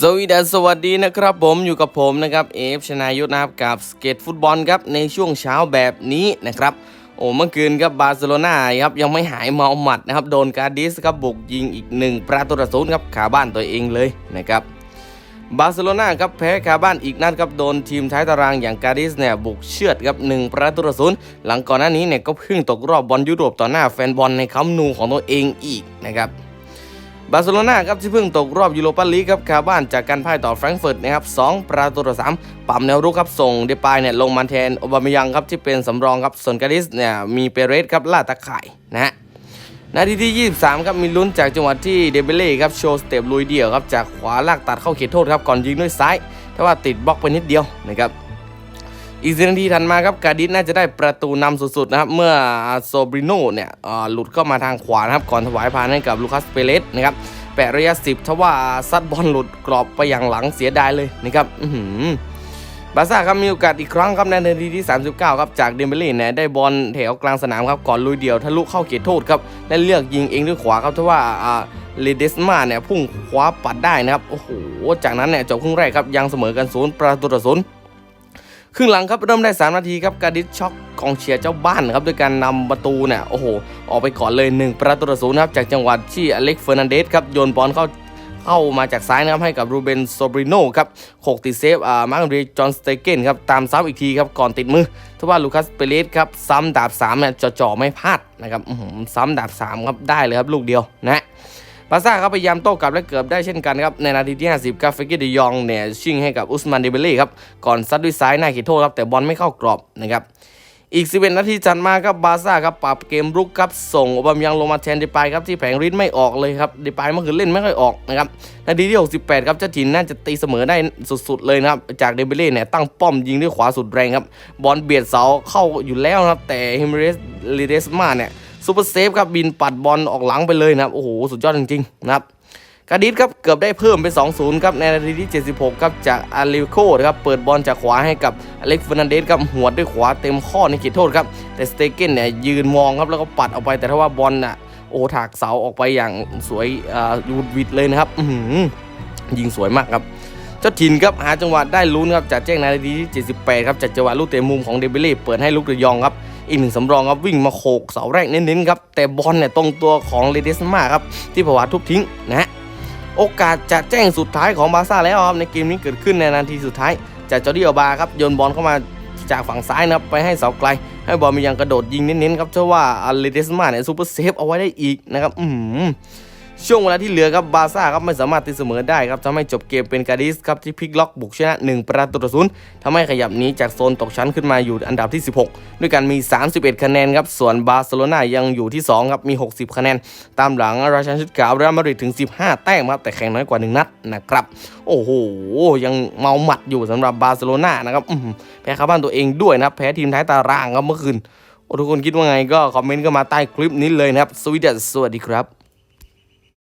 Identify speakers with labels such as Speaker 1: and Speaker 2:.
Speaker 1: สวีดัสวัสดีนะครับผมอยู่กับผมนะครับเอฟชนายุทธนะครับกับสเก็ตฟุตบอลครับในช่วงเช้าแบบนี้นะครับโอ้เมื่อคืนครับบาร์เซโลนาครับยังไม่หายเมาหมัดนะครับโดนการดิสครับบุกยิงอีกหนึ่งประตูต่อศูนย์ครับขาบ้านตัวเองเลยนะครับบาร์เซโลนาครับแพ้คาบ้านอีกนัดครับโดนทีมท้ายตารางอย่างการดิสเนี่ยบุกเชือดครับหนึ่งประตูต่อศูนย์หลังก่อนหน้านี้เนี่ยก็เพิ่งตกรอบบอลยุโรปต่อหน้าแฟนบอลในคัมนูของตัวเองอีกนะครับ บาร์เซโลนาครับที่เพิ่งตกรอบยูโรปาลีกครับคาบ้านจากการพ่ายต่อแฟรงก์เฟิร์ตนะครับ2ประตูต่อ3ปั๊มแนวรุกครับส่งเดปายเนี่ยลงมาแทนโอบามยังครับที่เป็นสำรองครับส่วนกาดิสเนี่ยมีเปเรสครับล่าตะข่ายนะฮะนาทีที่ 23 ครับมีลุ้นจากจังหวะที่เดเบเล่ครับโชว์สเต็ปลุยเดี่ยวครับจากขวาลากตัดเข้าเขตโทษครับก่อนยิงด้วยซ้าย แต่ว่าติดบล็อกไปนิดเดียวนะครับ อีกสินาทีถัดมาครับกาดิสน่าจะได้ประตูนำสุดๆนะครับ เมื่อโซบริโนเนี่ยหลุดเข้ามาทางขวานะครับ ก่อนถวายพานให้กับลูคัสเปเรสนะครับแปะระยะ10ทว่าซัดบอลหลุดกรอบไปอย่างหลังเสียดายเลยนะครับบาร์ซ่าครับมีโอกาสอีกครั้งครับในนาทีที่ 39 ครับ จากเดมเบลี่เนี่ยได้บอลแถวกลางสนามครับ ก่อนลุยเดี่ยวทะลุเข้าเขตโทษครับ และเลือกยิงเองด้วยขวาครับทว่าอ่าเลเดสมาเนี่ยพุ่งคว้าปัดได้นะครับ โอ้โห จากนั้นเนี่ยจบครึ่งแรกครับยังเสมอกันศูนย์ประตูต่อศูนย์ ครึ่งหลังครับเริ่มได้ 3 นาทีครับการดิสช็อกกองเชียร์เจ้าบ้านครับด้วยการนำประตูเนี่ยโอ้โหออกไปก่อนเลย 1 ประตูต่อศูนย์ครับจากจังหวะที่อเล็กเฟอร์นันเดสครับโยนบอลเข้าเข้ามาจากซ้ายนะครับให้กับรูเบนโซบริโนครับโขกติดเซฟอ่ามาร์กเรีจอห์นสเตเกนครับตามซ้ำอีกทีครับก่อนติดมือทว่าลูคัสเปเรสครับซ้ำดาบ3เนี่ยจ่อๆไม่พลาดนะครับซ้ำดาบ3ครับได้เลยครับลูกเดียวนะ บาซ่าครับพยายามโต้กลับและเกือบได้เช่นกันครับในนาทีที่ 50ครับเฟกิเดยองเนี่ยชิงให้กับอุสมานเดเบล่ครับก่อนซัดด้วยซ้ายหน้าขีดโทษครับแต่บอลไม่เข้ากรอบนะครับอีก 11 นาทีจัดมาครับบาซ่าครับปรับเกมรุกครับส่งอบามยังลงมาแทนเดปายครับที่แผงริ้นไม่ออกเลยครับเดปายเมื่อคืนเล่นไม่ค่อยออกนะครับนาทีที่ 68 ครับเจ้าถิ่นน่าจะตีเสมอได้สุดๆเลยนะครับจากเดเบเล่เนี่ยตั้งป้อมยิงด้วยขวาสุดแรงครับบอลเบียดเสาเข้าอยู่แล้วนะครับแต่ฮิมเรสลิเดสมาเนี่ย ซูเปอร์เซฟครับบินปัดบอลออกหลังไปเลยนะครับโอ้โหสุดยอดจริงๆนะครับกาดิสครับเกือบได้เพิ่มเป็น 2-0 ครับในนาทีที่ 76 ครับจากอาริโคนะครับเปิดบอลจากขวาให้กับอเล็กเฟอร์นันเดสครับหัวด้วยขวาเต็มข้อในเขตโทษครับแต่สเตเกนเนี่ยยืนมองครับแล้วก็ปัดออกไปแต่ถ้าว่าบอลน่ะโอถากเสาออกไปอย่างสวยอ่ายูดวิดเลยนะครับยิงสวยมากครับเจ้าถิ่นครับหาจังหวะได้ลุ้นครับจากแจ้งในนาทีที่ 78 ครับจากจังหวะลูกเตะมุมของเดบิเล่เปิดให้ลูกเดยองครับ อีกหนึ่งสำรองครับวิ่งมาโขกเสาแรกเน้นๆครับแต่บอลเนี่ยตรงตัวของเลเดสมาครับที่ผวาทุบทิ้งนะฮะโอกาสจะแจ้งสุดท้ายของบาซ่าแล้วครับในเกมนี้เกิดขึ้นในนาทีสุดท้ายจากจอร์ดิอาบาครับโยนบอลเข้ามาจากฝั่งซ้ายนะครับไปให้เสาไกล ให้บอลมียังกระโดดยิงเน้นๆครับเชื่อว่าอาเลเดสมาเนี่ยซูเปอร์เซฟเอาไว้ได้อีกนะครับอืม ช่วงเวลาที่เหลือครับบาซ่าครับไม่สามารถตีเสมอได้ครับทำให้จบเกมเป็นการดิสครับที่พลิกล็อกบุกชนะ 1 ประตูต่อศูนย์ทำให้ขยับหนี้จากโซนตกชั้นขึ้นมาอยู่อันดับที่ 16 ด้วยกันมี 31 คะแนนครับส่วนบาร์เซโลนายังอยู่ที่2ครับมี 60 คะแนน ตามหลังราชันชุดขาวเรอัลมาดริดถึง 15 แต้มครับแต่แข่งน้อยกว่า 1 นัดนะครับโอ้โหยังเมาหมัดอยู่สำหรับบาร์เซโลนานะครับแพ้คาบ้านตัวเองด้วยนะแพ้ทีมท้ายตารางครับเมื่อคืนโอ้ทุกคนคิดว่าไงก็คอมเมนต์ก็มาใต้คลิปนี้เลยนะครับสวัสดีครับ